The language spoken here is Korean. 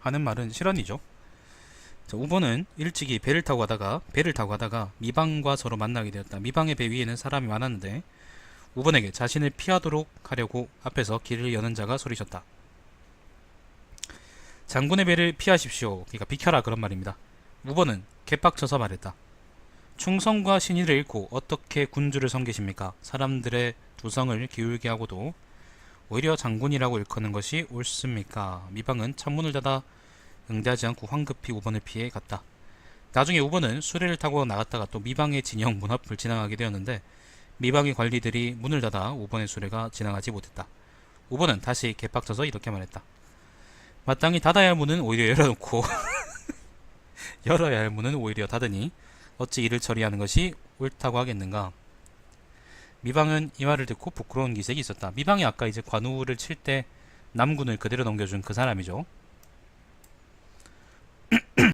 하는 말은 실언이죠. 자, 5번은 일찍이 배를 타고 가다가 배를 타고 가다가 미방과 서로 만나게 되었다. 미방의 배 위에는 사람이 많았는데 5번에게 자신을 피하도록 하려고 앞에서 길을 여는 자가 소리쳤다. 장군의 배를 피하십시오. 그러니까 비켜라 그런 말입니다. 5번은 개빡쳐서 말했다. 충성과 신의를 잃고 어떻게 군주를 섬기십니까? 사람들의 두성을 기울게 하고도 오히려 장군이라고 일컫는 것이 옳습니까? 미방은 창문을 닫아 응대하지 않고 황급히 5번을 피해 갔다. 나중에 5번은 수레를 타고 나갔다가 또 미방의 진영 문 앞을 지나가게 되었는데 미방의 관리들이 문을 닫아 5번의 수레가 지나가지 못했다. 5번은 다시 개빡쳐서 이렇게 말했다. 마땅히 닫아야 할 문은 오히려 열어놓고 열어야 할 문은 오히려 닫으니 어찌 이를 처리하는 것이 옳다고 하겠는가? 미방은 이 말을 듣고 부끄러운 기색이 있었다. 미방이 아까 이제 관우를 칠 때 남군을 그대로 넘겨준 그 사람이죠.